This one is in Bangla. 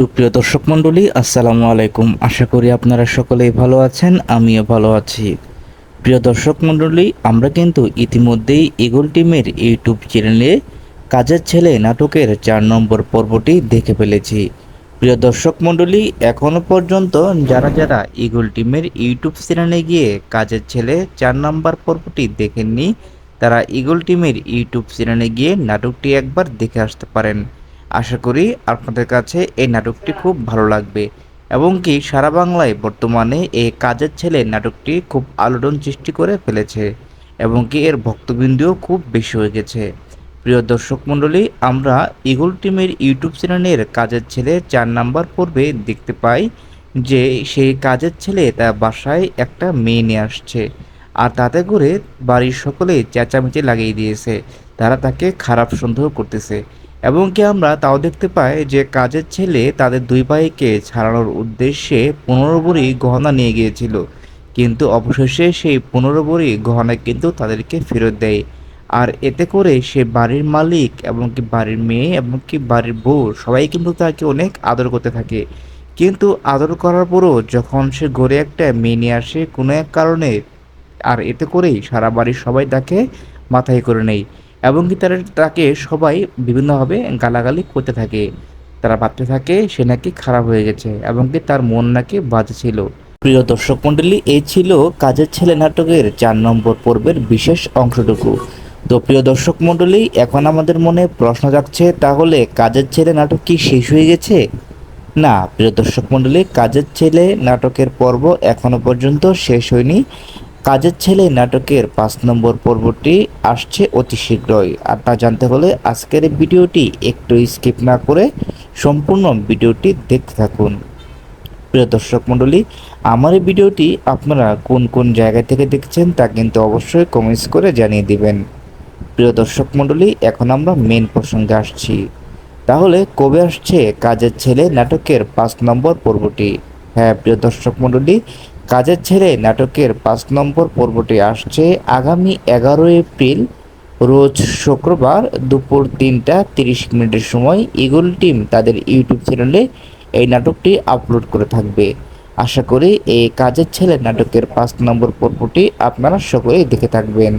সুপ্রিয় দর্শক মণ্ডলী, আসসালামু আলাইকুম। আশা করি আপনারা সকলেই ভালো আছেন, আমিও ভালো আছি। প্রিয় দর্শক মণ্ডলী, আমরা কিন্তু ইতিমধ্যেই ইগল টিমের ইউটিউব চ্যানেলে কাজের ছেলে নাটকের চার নম্বর পর্বটি দেখে ফেলেছি। প্রিয় দর্শক মণ্ডলী এখনও পর্যন্ত যারা যারা ইগল টিমের ইউটিউব চ্যানেলে গিয়ে কাজের ছেলে চার নম্বর পর্বটি দেখেননি, তারা ইগল টিমের ইউটিউব চ্যানেলে গিয়ে নাটকটি একবার দেখে আসতে পারেন। আশা করি আপনাদের কাছে এই নাটকটি খুব ভালো লাগবে। এবং কি সারা বাংলায় বর্তমানে এই কাজের ছেলে নাটকটি খুব আলোড়ন সৃষ্টি করে ফেলেছে এবং কি এর ভক্তবৃন্দও খুব বেশি হয়ে গেছে। প্রিয় দর্শক মণ্ডলী, আমরা ইগল টিমের ইউটিউব চ্যানেলের কাজের ছেলে চার নাম্বার পর্বে দেখতে পাই যে সেই কাজের ছেলে তার বাসায় একটা মেয়ে নিয়ে আসছে আর তাতে করে বাড়ির সকলে চেঁচামেচি লাগিয়ে দিয়েছে। তারা তাকে খারাপ সন্দেহ করতেছে। এবং কি আমরা তাও দেখতে পাই যে কাজের ছেলে তাদের দুই ভাইকে ছাড়ানোর উদ্দেশ্যে পনেরো বড়ি গহনা নিয়ে গিয়েছিল। কিন্তু অবশেষে সেই পনেরো বড়ি গহনা কিন্তু তাদেরকে ফেরত দেয়। আর এতে করে সে বাড়ির মালিক এবং কি বাড়ির মেয়ে এবং কি বাড়ির বউ সবাই কিন্তু তাকে অনেক আদর করতে থাকে। কিন্তু আদর করার পরও যখন সে ঘরে একটা মেয়ে নিয়ে আসে কোনো এক কারণে, আর এতে করেই সারা বাড়ির সবাই তাকে মাথায় করে নেয়। এবং কি তারা তাকে সবাই বিভিন্নভাবে গালাগালি করতে থাকে। তারা ভাবতে থাকে সে নাকি খারাপ হয়ে গেছে এবং কি তার মন নাকি বাজে ছিল। প্রিয় দর্শক মণ্ডলী, এই ছিল কাজের ছেলে নাটকের চার নম্বর পর্বের বিশেষ অংশটুকু। তো প্রিয় দর্শক মণ্ডলী, এখন আমাদের মনে প্রশ্ন যাচ্ছে তাহলে কাজের ছেলে নাটক কি শেষ হয়ে গেছে? না, প্রিয় দর্শক মণ্ডলী, কাজের ছেলে নাটকের পর্ব এখনও পর্যন্ত শেষ হয়নি। কাজের ছেলে নাটকের পাঁচ নম্বর পর্বটি আসছে অতি শীঘ্রই। আর তা জানতে হলে আজকের ভিডিওটি একটু স্কিপ না করে সম্পূর্ণ ভিডিওটি দেখতে থাকুন। প্রিয় দর্শক মণ্ডলী, আমার এই ভিডিওটি আপনারা কোন কোন জায়গা থেকে দেখছেন তা কিন্তু অবশ্যই কমেন্টস করে জানিয়ে দিবেন। প্রিয় দর্শক মণ্ডলী, এখন আমরা মেন প্রসঙ্গে আসছি। তাহলে কবে আসছে কাজের ছেলে নাটকের পাঁচ নম্বর পর্বটি? হ্যাঁ প্রিয় দর্শক মণ্ডলী কাজের ছেলে নাটকের পাঁচ নম্বর পর্বটি আসছে আগামী এগারো এপ্রিল, রোজ শুক্রবার দুপুর তিনটা তিরিশ মিনিটের সময় ইগল টিম তাদের ইউটিউব চ্যানেলে এই নাটকটি আপলোড করে থাকবে। আশা করি এই কাজের ছেলে নাটকের পাঁচ নম্বর পর্বটি আপনারা সকলেই দেখে থাকবেন।